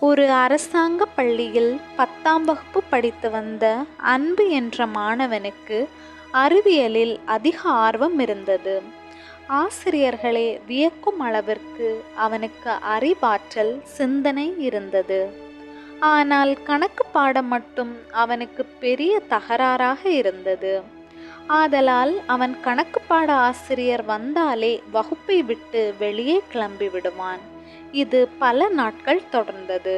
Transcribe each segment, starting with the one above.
ஒரு அரசாங்க பள்ளியில் பத்தாம் வகுப்பு படித்து வந்த அன்பு என்ற மாணவனுக்கு அறிவியலில் அதிக ஆர்வம் இருந்தது. ஆசிரியர்களே வியக்கும் அளவிற்கு அவனுக்கு அறிவாற்றல் சிந்தனை இருந்தது. ஆனால் கணக்கு பாடம் மட்டும் அவனுக்கு பெரிய தகராறாக இருந்தது. ஆதலால் அவன் கணக்கு பாட ஆசிரியர் வந்தாலே வகுப்பை விட்டு வெளியே கிளம்பி விடுவான். இது பல நாட்கள் தொடர்ந்தது.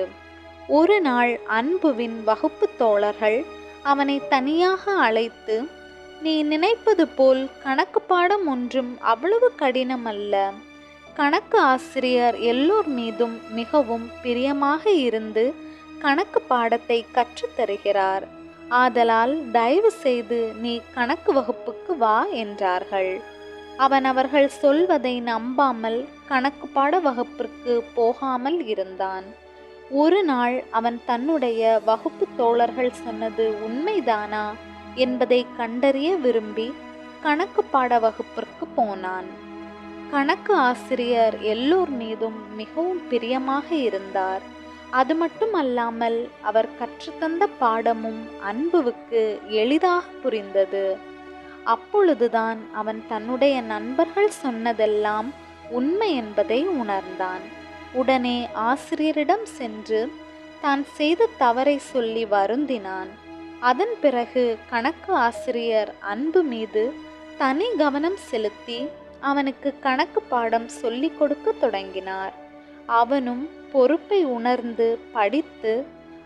ஒரு நாள் அன்புவின் வகுப்பு தோழர்கள் அவனை தனியாக அழைத்து நீ நினைப்பது போல் கணக்கு பாடம் ஒன்றும் அவ்வளவு கடினமல்ல. கணக்கு ஆசிரியர் எல்லோர் மீதும் மிகவும் பிரியமாக இருந்து கணக்கு பாடத்தை கற்றுத்தருகிறார் ஆதலால் தயவு செய்து நீ கணக்கு வகுப்புக்கு வா என்றார்கள். அவன் அவர்கள் சொல்வதை நம்பாமல் கணக்கு பாட வகுப்பிற்கு போகாமல் இருந்தான். ஒரு நாள் அவன் தன்னுடைய வகுப்பு தோழர்கள் சொன்னது உண்மைதானா என்பதை கண்டறிய விரும்பி கணக்கு பாட வகுப்பிற்கு போனான். கணக்கு ஆசிரியர் எல்லோர் மீதும் மிகவும் பிரியமாக இருந்தார். அது மட்டும் அல்லாமல் அவர் கற்றுத்தந்த பாடமும் அன்புவுக்கு எளிதாக புரிந்தது. அப்பொழுதுதான் அவன் தன்னுடைய நண்பர்கள் சொன்னதெல்லாம் உண்மை என்பதை உணர்ந்தான். உடனே ஆசிரியரிடம் சென்று தான் செய்த தவறை சொல்லி வருந்தினான். அதன் பிறகு கணக்கு ஆசிரியர் அன்பு மீது தனி கவனம் செலுத்தி அவனுக்கு கணக்கு பாடம் சொல்லிக் கொடுக்க தொடங்கினார். அவனும் பொறுப்பை உணர்ந்து படித்து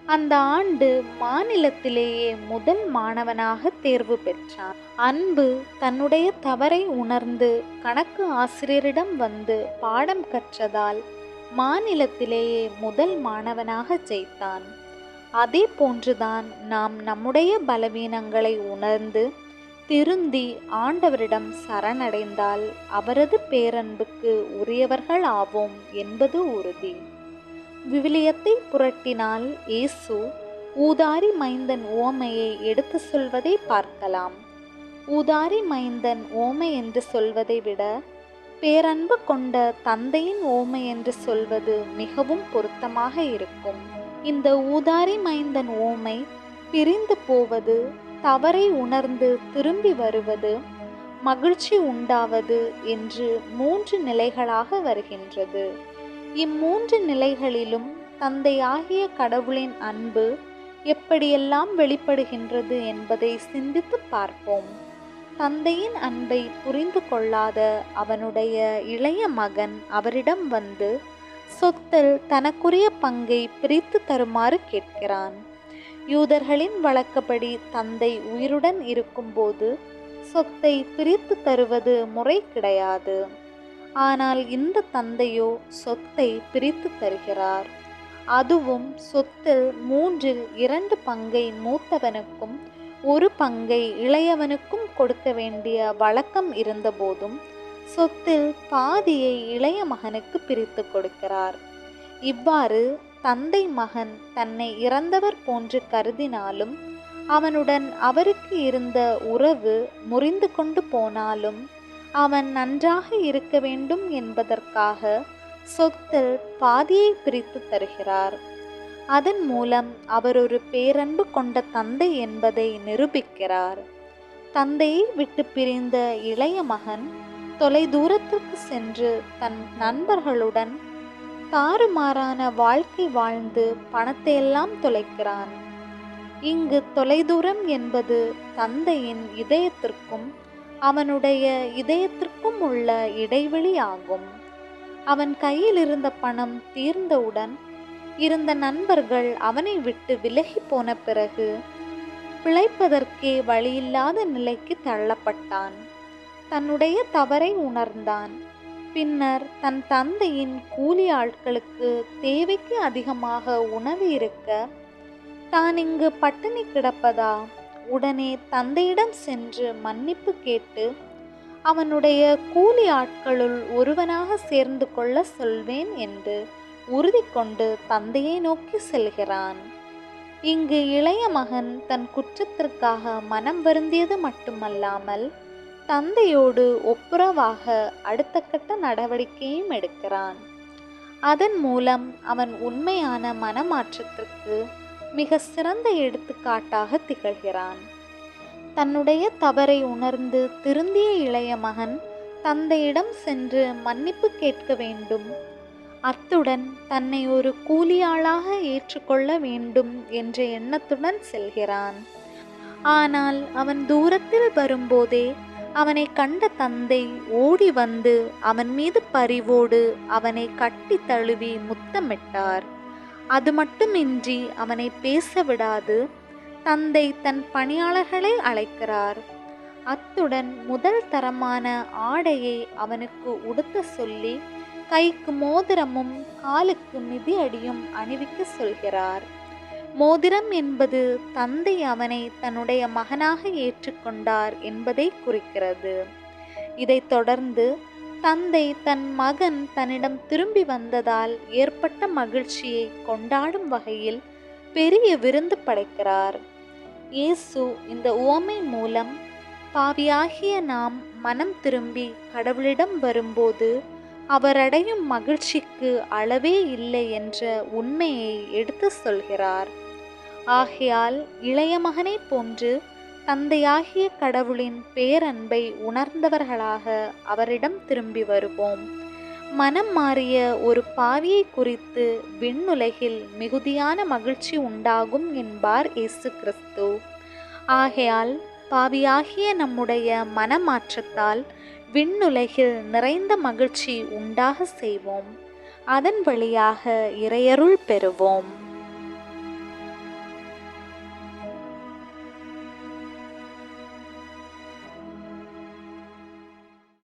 அந்த ஆண்டு மாநிலத்திலேயே முதல் மாணவனாக தேர்வு பெற்றான். அன்பு தன்னுடைய தவறை உணர்ந்து கணக்கு ஆசிரியரிடம் வந்து பாடம் கற்றதால் மாநிலத்திலேயே முதல் மாணவனாக ஜெயித்தான். அதே போன்றுதான் நாம் நம்முடைய பலவீனங்களை உணர்ந்து திருந்தி ஆண்டவரிடம் சரணடைந்தால் அவரது பேரன்புக்கு உரியவர்கள் ஆவோம் என்பது உறுதி. விவிலியத்தை புரட்டினால் இயேசு ஊதாரி மைந்தன் ஓமையை எடுத்து சொல்வதை பார்க்கலாம். ஊதாரி மைந்தன் ஓமை என்று சொல்வதை விட பேரன்பு கொண்ட தந்தையின் ஓமை என்று சொல்வது மிகவும் பொருத்தமாக இருக்கும். இந்த ஊதாரி மைந்தன் ஓமை பிரிந்து போவது தவறை உணர்ந்து திரும்பி வருவது மகிழ்ச்சி உண்டாவது என்று மூன்று நிலைகளாக வருகின்றது. இம்மூன்று நிலைகளிலும் தந்தையாகிய கடவுளின் அன்பு எப்படியெல்லாம் வெளிப்படுகின்றது என்பதை சிந்தித்து பார்ப்போம். தந்தையின் அன்பை புரிந்து கொள்ளாத அவனுடைய இளைய மகன் அவரிடம் வந்து சொத்தில் தனக்குரிய பங்கை பிரித்து தருமாறு கேட்கிறான். யூதர்களின் வழக்கப்படி தந்தை உயிருடன் இருக்கும்போது சொத்தை பிரித்து தருவது முறை கிடையாது. ஆனால் இந்த தந்தையோ சொத்தை பிரித்து தருகிறார். அதுவும் சொத்தில் மூன்றில் இரண்டு பங்கை மூத்தவனுக்கும் ஒரு பங்கை இளையவனுக்கும் கொடுக்க வேண்டிய வழக்கம் இருந்தபோதும் சொத்தில் பாதியை இளைய மகனுக்கு பிரித்து கொடுக்கிறார். இவ்வாறு தந்தை மகன் தன்னை இறந்தவர் போன்று கருதினாலும் அவனுடன் அவருக்கு இருந்த உறவு முறிந்து கொண்டு போனாலும் அவன் நன்றாக இருக்க வேண்டும் என்பதற்காக சொத்தில் பாதியை பிரித்து தருகிறார். அதன் மூலம் அவர் ஒரு பேரன்பு கொண்ட தந்தை என்பதை நிரூபிக்கிறார். தந்தையை விட்டு பிரிந்த இளைய மகன் தொலை தூரத்திற்கு சென்று தன் நண்பர்களுடன் தாறுமாறான வாழ்க்கை வாழ்ந்து பணத்தை எல்லாம் தொலைக்கிறான். இங்கு தொலைதூரம் என்பது தந்தையின் இதயத்திற்கும் அவனுடைய இதயத்திற்கும் உள்ள இடைவெளி ஆகும் அவன் கையில் இருந்த பணம் தீர்ந்தவுடன் இருந்த நண்பர்கள் அவனை விட்டு விலகி போன பிறகு பிழைப்பதற்கே வழியில்லாத நிலைக்கு தள்ளப்பட்டான். தன்னுடைய தவறை உணர்ந்தான். பின்னர் தன் தந்தையின் கூலி ஆட்களுக்கு தேவைக்கு அதிகமாக உணவு இருக்க தான் இங்கு பட்டினி கிடப்பதா? உடனே தந்தையிடம் சென்று மன்னிப்பு கேட்டு அவனுடைய கூலி ஆட்களுள் ஒருவனாக சேர்ந்து கொள்ள சொல்வேன் என்று உறுதி கொண்டு தந்தையை நோக்கி செல்கிறான். இங்கு இளைய மகன் தன் குற்றத்திற்காக மனம் வருந்தியது மட்டுமல்லாமல் தந்தையோடு ஒப்புரவாக அடுத்த கட்ட நடவடிக்கையும் எடுக்கிறான். அதன் மூலம் அவன் உண்மையான மனமாற்றத்திற்கு மிக சிறந்த எடுத்துக்காட்டாக திகழ்கிறான். தன்னுடைய தவறை உணர்ந்து திருந்திய இளைய மகன் தந்தையிடம் சென்று மன்னிப்பு கேட்க வேண்டும். அத்துடன் தன்னை ஒரு கூலியாளாக ஏற்றுக்கொள்ள வேண்டும் என்ற எண்ணத்துடன் செல்கிறான். ஆனால் அவன் தூரத்தில் வரும்போதே அவனை கண்ட தந்தை ஓடி வந்து அவன் மீது பரிவோடு அவனை கட்டி தழுவி முத்தமிட்டார். அது மட்டுமின்றி அவனை பேச விடாது தந்தை தன் பணியாளர்களை அழைக்கிறார். அத்துடன் முதல் தரமான ஆடையை அவனுக்கு உடுத்த சொல்லி கைக்கு மோதிரமும் காலுக்கு மிதியடியும் அணிவிக்க சொல்கிறார். மோதிரம் என்பது தந்தை அவனை தன்னுடைய மகனாக ஏற்றுக்கொண்டார் என்பதை குறிக்கிறது. இதைத் தொடர்ந்து தந்தை தன் மகன் தன்னிடம் திரும்பி வந்ததால் ஏற்பட்ட மகிழ்ச்சியை கொண்டாடும் வகையில் பெரிய விருந்து படைக்கிறார். இயேசு இந்த உவமை மூலம் பாவியாகிய நாம் மனம் திரும்பி கடவுளிடம் வரும்போது அவரடையும் மகிழ்ச்சிக்கு அளவே இல்லை என்ற உண்மையை எடுத்து சொல்கிறார். ஆகையால் இளைய மகனைப் போன்று தந்தையாகிய கடவுளின் பேரன்பை உணர்ந்தவர்களாக அவரிடம் திரும்பி வருவோம். மனம் மாறிய ஒரு பாவியை குறித்து விண்ணுலகில் மிகுதியான மகிழ்ச்சி உண்டாகும் என்பார் இயேசு கிறிஸ்து. ஆகையால் பாவியாகிய நம்முடைய மனமாற்றத்தால் விண்ணுலகில் நிறைந்த மகிழ்ச்சி உண்டாக செய்வோம். அதன் வழியாக இறையருள் பெறுவோம்.